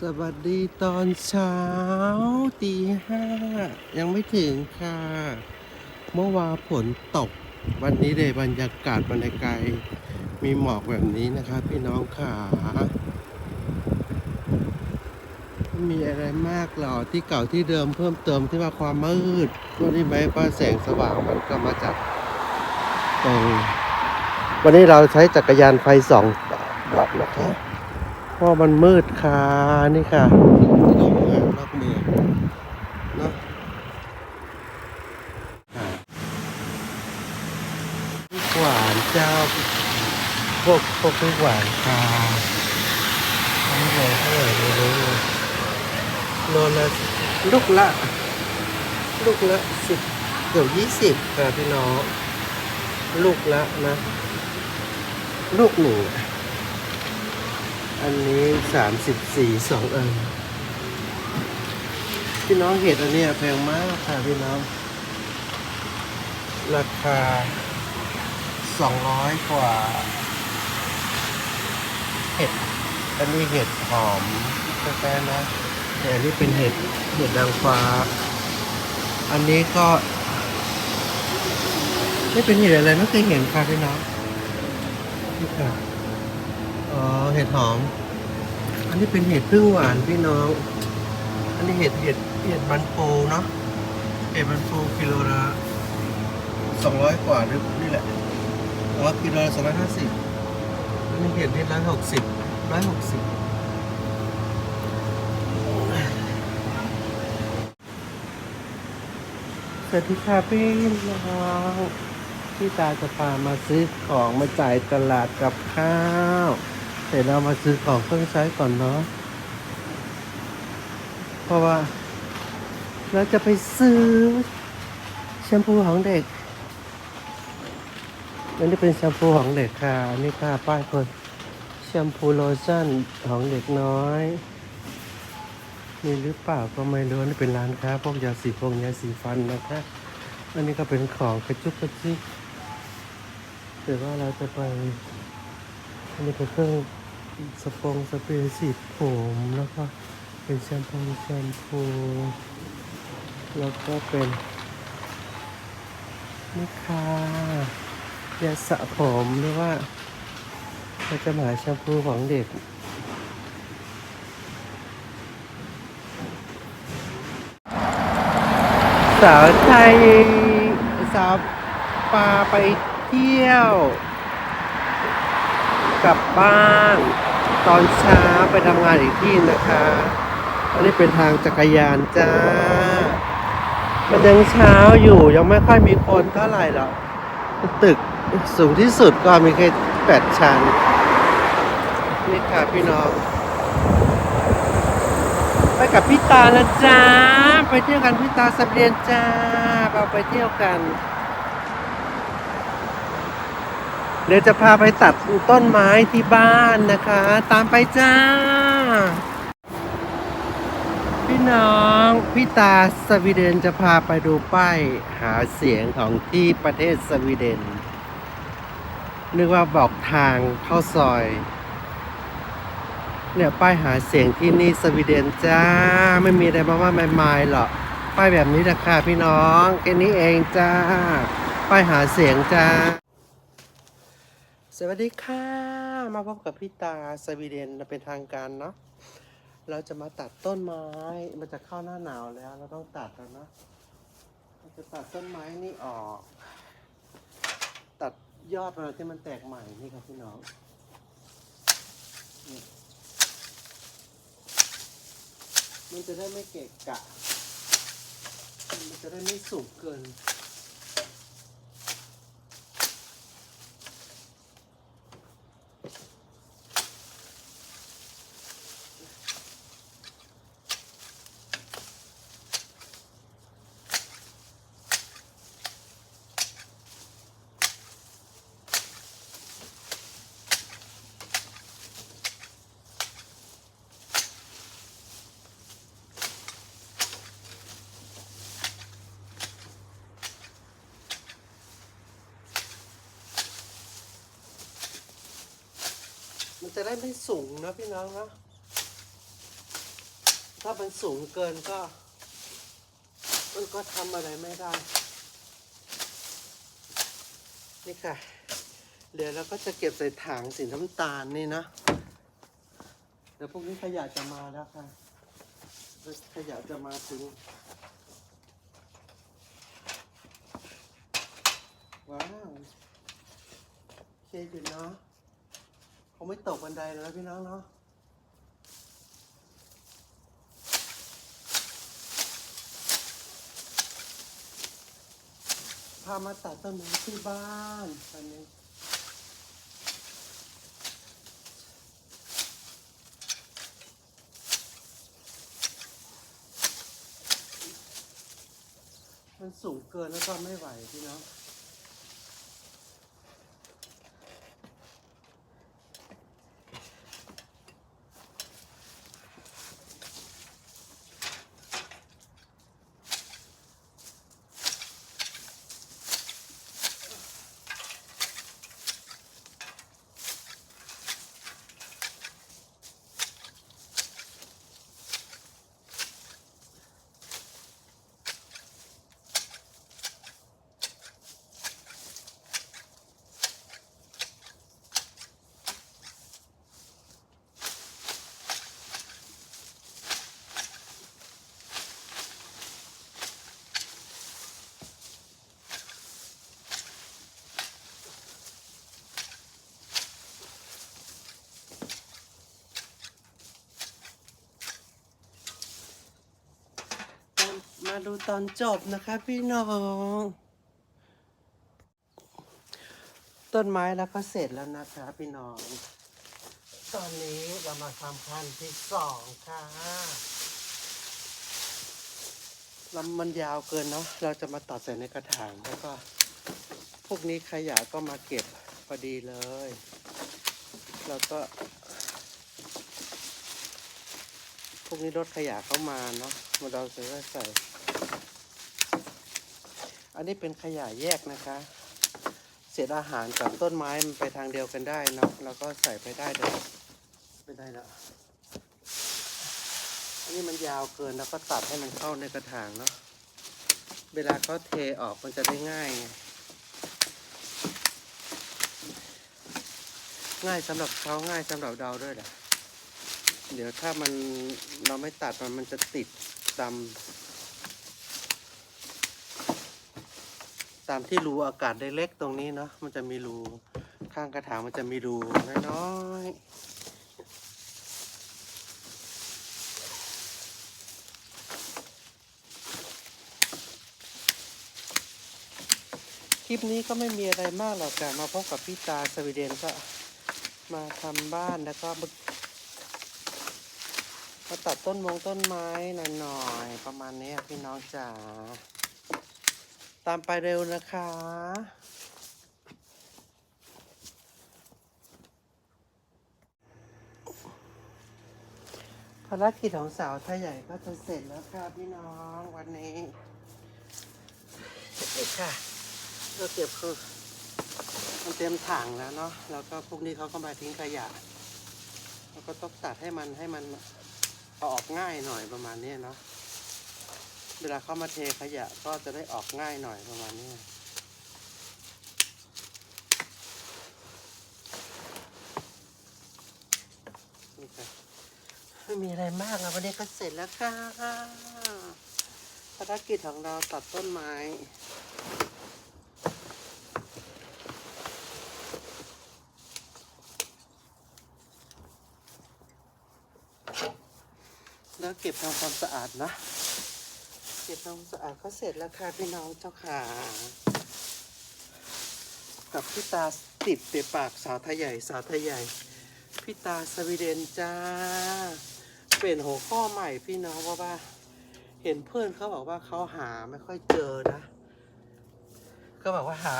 สวัสดีตอนเช้าตีห้ายังไม่ถึงค่ะ เมื่อวานฝนตก วันนี้เลยบรรยากาศบรรยากาศมีหมอกแบบนี้นะคะพี่น้องค่ะไม่มีอะไรมากหรอที่เก่าที่เดิมเพิ่มเติมที่ว่าความมืดวันนี้ไหมว่าแสงสว่างมันก็มาจากตรงวันนี้เราใช้จักรยานไฟสองดอกนะคะ ราะมันมืดค่ะนี่ค่ะที่เราเมืองนอกเมืองนะพริกหวานเจ้าพวกพวกพริกหวานค่ะทั้งโลเท่าไหร่ไม่รู้เลยโลละลูกละลูกละสิบเกือบยี่สิบค่ะพี่น้องลูกละนะ ลูกหนึ่ง อันนี้สามสิบสี่สองอันพี่น้องเห็ดอันนี้แพงมากค่ะพี่น้อง ราคาสองร้อยกว่า เห็ด อันนี้เห็ดหอมแท้ๆนะแต่อันนี้เป็นเห็ดเห็ดนางฟ้า อันนี้ก็ไม่เป็นเห็ดอะไรไม่เคยเห็นค่ะพี่น้องนี่ค่ะ อ๋อเห็ดหอม อันนี้เป็นเห็ดพึ่งหวานพี่น้อง อันนี้เห็ดเห็ดเห็ดบันปูเนาะเห็ดบันปูกิโลละสองร้อยกว่าหรือนี่แหละอ๋อกิโลละสองร้อยห้าสิบอันนี้เห็ดเห็ดร้อยหกสิบร้อยหกสิบสวัสดีค่ะพี่น้องพี่ตาจะพามาซื้อของมาจ่ายตลาดกับข้าว ดี๋ยวเรามาซื้อของเครื่องใช้ก่อนเนาะ เพราะว่าเราจะไปซื้อแชมพูของเด็กอันนี้เป็นแชมพูของเด็กค่ะอันนี่ค่ะป้ายคนแชมพูโลชั่นของเด็กน้อย มีหรือเปล่าก็ไม่รู้อันนี่เป็นร้านค้าพวกยาสีฟงยาสีฟันนะคะอันนี้ก็เป็นของกระจุกกระจิกเดี๋ยวว่าเราจะไปอันนี้เป็นเครื่อง สปงสเปรย์สีผมแล้วก็เป็นแชมพูแชมพูแล้วก็เป็นนี่ค่ะยาสระผมหรือว่าเราจะมาหาแชมพูของเด็กสาวไทยสาวปาไปเที่ยว กลับบ้าน ตอนเช้าไปทำงานอีกที่นะคะ อันนี้เป็นทางจักรยานจ้า มันยังเช้าอยู่ยังไม่ค่อยมีคนเท่าไหร่หรอกตึกสูงที่สุดก็มีแค่แปดชั้น นี่ค่ะพี่น้อง ไปกับพี่ตานะจ้า ไปเที่ยวกันพี่ตาสะเบียนจ้า เราไปเที่ยวกัน เดี๋ยวจะพาไปตัดต้นไม้ที่บ้านนะคะ ตามไปจ้า พี่น้องพี่ตาสวีเดนจะพาไปดูป้ายหาเสียงของที่ประเทศสวีเดน นึกว่าบอกทางเข้าซอย เนี่ยป้ายหาเสียงที่นี่สวีเดนจ้า ไม่มีอะไรมาว่าไม่ไม่หรอกป้ายแบบนี้ราคาพี่น้องแค่นี้เองจ้า ป้ายหาเสียงจ้า สวัสดีค่ะ มาพบกับพี่ตาสวีเดนเป็นทางการเนาะเราจะมาตัดต้นไม้ มันจะเข้าหน้าหนาวแล้ว เราต้องตัดแล้วเนาะเราจะตัดต้นไม้นี่ออก ตัดยอดมันที่มันแตกใหม่นี่ครับพี่น้องมันจะได้ไม่เกะกะ มันจะได้ไม่สูงเกิน จะได้ไม่สูงนะพี่น้องนะถ้ามันสูงเกินก็ มันก็ทำอะไรไม่ได้ นี่ค่ะ เดี๋ยวเราก็จะเก็บใส่ถังสีน้ำตาลนี่นะ เดี๋ยวพวกนี้ขยะจะมาแล้วค่ะ ขยะจะมาถึงว้าว เคอยู่เนาะ คงไม่ตกบันไดแล้วพี่น้องเนาะพามาตัดต้นไม้ที่บ้านตอนนี้มันสูงเกินแล้วก็ไม่ไหวพี่น้อง มาดูตอนจบนะคะพี่น้อง ต้นไม้แล้วก็เสร็จแล้วนะคะพี่น้อง ตอนนี้เรามาทำขั้นที่สองค่ะลำมันยาวเกินเนาะเราจะมาตัดใส่ในกระถางแล้วก็ พวกนี้ขยะก็มาเก็บพอดีเลย แล้วก็ พวกนี้รถขยะเข้ามาเนาะมาเราจะได้ใส่ อันนี้เป็นขยะแยกนะคะ เศษอาหารกับต้นไม้มันไปทางเดียวกันได้เนาะแล้วก็ใส่ไปได้เดี๋ยวไม่ได้แล้วอันนี้มันยาวเกินแล้วก็ตัดให้มันเข้าในกระถางเนาะเวลาเขาเทออกมันจะได้ง่ายไงง่ายสำหรับเขาง่ายสำหรับเราด้วยแหละเดี๋ยวถ้ามันเราไม่ตัดมันมันจะติดตา ตามที่รูอากาศได้เล็กตรงนี้เนาะมันจะมีรูข้างกระถางมันจะมีรูน้อยๆคลิปนี้ก็ไม่มีอะไรมากหรอกค่มาพบกับพี่ตาสวีเดนก็มาทำบ้านแล้วก็มาตัดต้นมงต้นไม้หน่อยๆประมาณนี้พี่น้องจ๋า ตามไปเร็วนะคะ ภารกิจของสาวไทยใหญ่ก็จะเสร็จแล้วค่ะพี่น้องวันนี้ค่ะก็เก็บคือมันเต็มถังแล้วเนาะ แล้วก็พวกนี้เขาก็มาทิ้งขยะ แล้วก็ต้องตัดให้มันให้มันเอาออกง่ายหน่อยประมาณนี้เนาะ เวลาเข้ามาเทขยะก็จะได้ออกง่ายหน่อยประมาณนี้นี่ค่ะไม่มีอะไรมากแล้ววันนี้ก็เสร็จแล้วค่ะภารกิจของเราตัดต้นไม้แล้วเก็บทำความสะอาดนะ เก็บทำความสะอาดก็เสร็จแล้วค่ะพี่น้องเจ้าขากับพี่ตาติดเปปากสาวไทยใหญ่สาวไทยใหญ่พี่ตาสวีเดนจ้า เป็นหัวข้อใหม่พี่น้องเพราะว่า เห็นเพื่อนเขาบอกว่าเขาหาไม่ค่อยเจอนะ ก็บอกว่าหา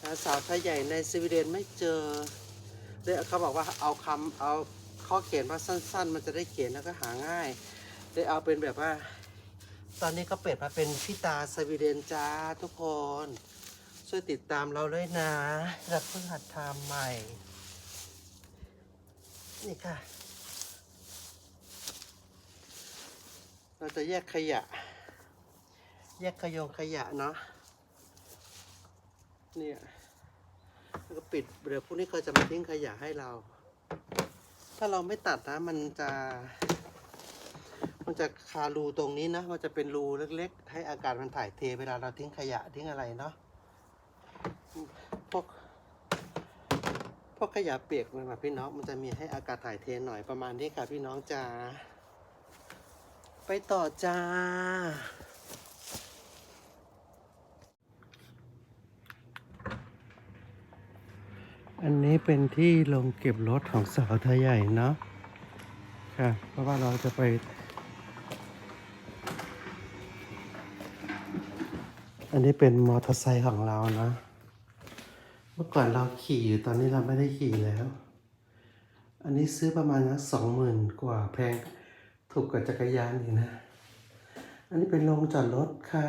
หาสาวไทยใหญ่ในสวีเดนไม่เจอเลยเขาบอกว่าเอาคำเอาข้อเขียนว่าสั้น ๆ มันจะได้เขียนแล้วก็หาง่ายเลยเอาเป็นแบบว่า ตอนนี้ก็เปิดมาเป็นพี่ตาสวีเดนจ้าทุกคน ช่วยติดตามเราด้วยนะเราเพิ่งหัดทำใหม่ นี่ค่ะ เราจะแยกขยะ แยกขยงขยะเนาะเนี่ยแล้วก็ปิดเดี๋ยวพวกนี้เขาจะมาทิ้งขยะให้เรา ถ้าเราไม่ตัดนะมันจะ มันจะคารูตรงนี้นะ มันจะเป็นรูเล็กๆ ให้อากาศมันถ่ายเทเวลาเราทิ้งขยะทิ้งอะไรเนาะ พวก พวกขยะเปียกมันแบบพี่น้อง มันจะมีให้อากาศถ่ายเทหน่อยประมาณนี้ค่ะพี่น้องจ้า ไปต่อจ้า อันนี้เป็นที่ลงเก็บรถของสาวไทยใหญ่เนาะค่ะ เพราะว่าเราจะไป อันนี้เป็นมอเตอร์ไซค์ของเรานะ เมื่อก่อนเราขี่อยู่ตอนนี้เราไม่ได้ขี่แล้ว อันนี้ซื้อประมาณนักสองหมื่นกว่าแพงถูกกว่าจักรยานอีกนะ อันนี้เป็นโรงจอดรถค่ะ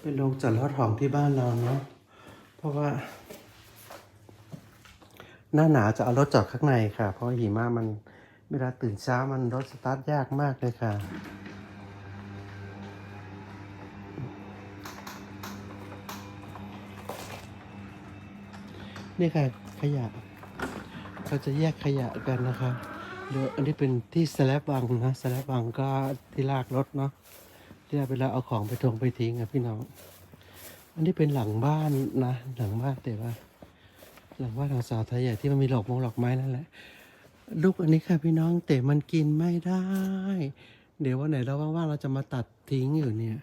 เป็นโรงจอดรถของที่บ้านเราเนาะ เพราะว่า หน้าหนาวจะเอารถจอดข้างในค่ะ เพราะหิมะมัน เวลาตื่นเช้ามันรถสตาร์ทยากมากเลยค่ะ นี่ค่ะขยะ เขาจะแยกขยะกันนะคะเดี๋ยวอันนี้เป็นที่สแลบบังนะสแลบบังก็ที่ลากรถเนาะที่เวลาเอาของไปทงไปทิ้งอะพี่น้อง อันนี้เป็นหลังบ้านนะ หลังบ้านแต่ว่า หลังบ้านของสาวไทยใหญ่ที่มันมีหลอกมงหลอกไม้นั่นแหละ ลูกอันนี้ค่ะพี่น้องแต่มันกินไม่ได้ เดี๋ยววันไหนเราว่างๆเราจะมาตัดทิ้งอยู่เนี่ย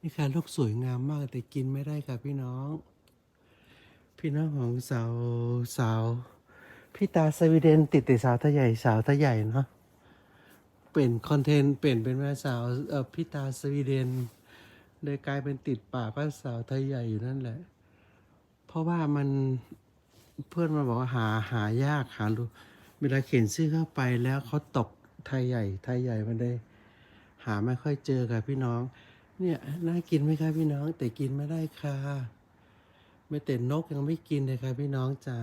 นี่ค่ะลูกสวยงามมากแต่กินไม่ได้ค่ะพี่น้อง พี่น้องของสาวสาวพี่ตาสวีเดนติดแต่สาวทใหญ่สาวทใหญ่เนาะเปลี่ยนคอนเทนต์เปลี่ยนเป็นแม่สาวเออพี่ตาสวีเดนเลยกลายเป็นติดป่ากว่าสาวไทยใหญ่อยู่นั่นแหละ เพราะว่ามัน เพื่อนมาบอกว่าหาหายากหาดูเวลาเขียนชื่อเข้าไปแล้วเขาตกไทยใหญ่ ไทยใหญ่มันได้ หาไม่ค่อยเจอค่ะพี่น้อง เนี่ยน่ากินไหมคะพี่น้อง แต่กินไม่ได้ค่ะ ไม่แต่นกยังไม่กินเลยค่ะพี่น้องจ๋า